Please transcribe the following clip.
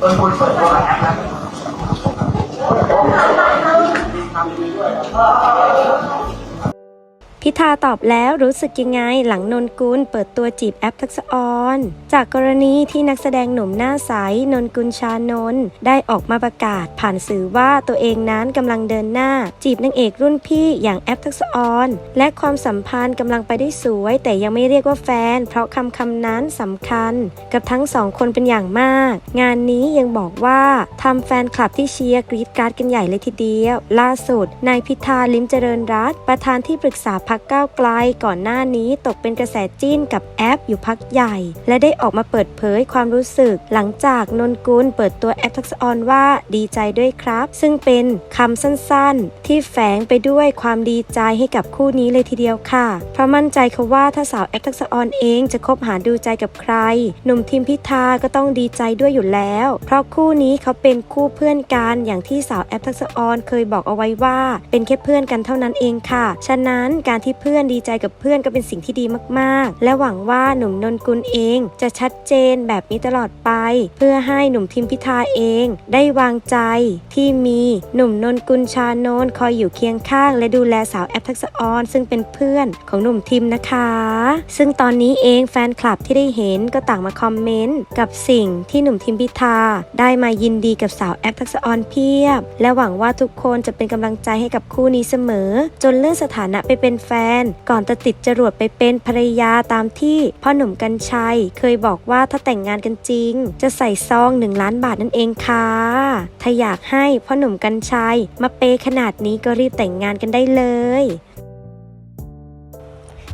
ต้นทุนเปิดตัวแอปนะ พิธาตอบแล้วรู้สึกยังไงหลังนนกุลเปิดตัวจีบแอปทักษะออนจากกรณีที่นักแสดงหนุ่มหน้าใสนนกุลชานนท์ได้ออกมาประกาศผ่านสื่อว่าตัวเองนั้นกำลังเดินหน้า จีบนางเอกรุ่นพี่อย่างแอปทักษะออนและความสัมพันธ์กำลังไปได้สวย แต่ยังไม่เรียกว่าแฟน เพราะคำคำนั้นสำคัญ กับทั้งสองคนเป็นอย่างมาก งานนี้ยังบอกว่าทำแฟนคลับที่เชียร์กรีดการ์ดกันใหญ่เลยทีเดียว ล่าสุดนายพิธาลิมเจริญรัตนประธานที่ปรึกษาพักก้าวไกลก่อนหน้านี้ตกเป็นกระแสจิ้นกับแอปอยู่พักใหญ่ และได้ออกมาเปิดเผยความรู้สึก หลังจากนนกุลเปิดตัวแอปทักษะออนว่าดีใจด้วยครับ ซึ่งเป็นคำสั้นๆ ที่แฝงไปด้วยความดีใจให้กับคู่นี้เลยทีเดียวค่ะ เพราะมั่นใจเขาว่าถ้าสาวแอปทักษะออนเองจะคบหาดูใจกับใคร หนุ่มทีมพิธาก็ต้องดีใจด้วยอยู่แล้ว เพราะคู่นี้เขาเป็นคู่เพื่อนกันอย่างที่สาวแอปทักษะออนเคยบอกเอาไว้ว่า เป็นแค่เพื่อนกันเท่านั้นเองค่ะ ฉะนั้นการที่เพื่อนดีใจกับเพื่อนก็เป็นสิ่งที่ดีมากๆ และหวังว่าหนุ่มนนกุลเองจะชัดเจนแบบนี้ตลอดไป เพื่อให้หนุ่มทีมพิธาเอง ได้วางใจที่มีหนุ่มนนกุลชานนคอยอยู่เคียงข้าง และดูแลสาวแอปทักษะออน ซึ่งเป็นเพื่อนของหนุ่มทิมนะคะ ซึ่งตอนนี้เองแฟนคลับที่ได้เห็นก็ต่างมาคอมเมนต์กับสิ่งที่หนุ่มทิมพิธาได้มายินดีกับสาวแอปทักษะออนเพียบ และหวังว่าทุกคนจะเป็นกำลังใจให้กับคู่นี้เสมอ จนเลื่อนสถานะไปเป็นแฟนก่อนจะติดจรวดไปเป็นภรรยาตามที่พ่อหนุ่มกัญชัย เคยบอกว่าถ้าแต่งงานกันจริง จะใส่ซองหนึ่งล้านบาทนั่นเองค่ะ ถ้าอยากให้พ่อหนุ่มกัญชัย มาเปยขนาดนี้ก็รีบแต่งงานกันได้เลย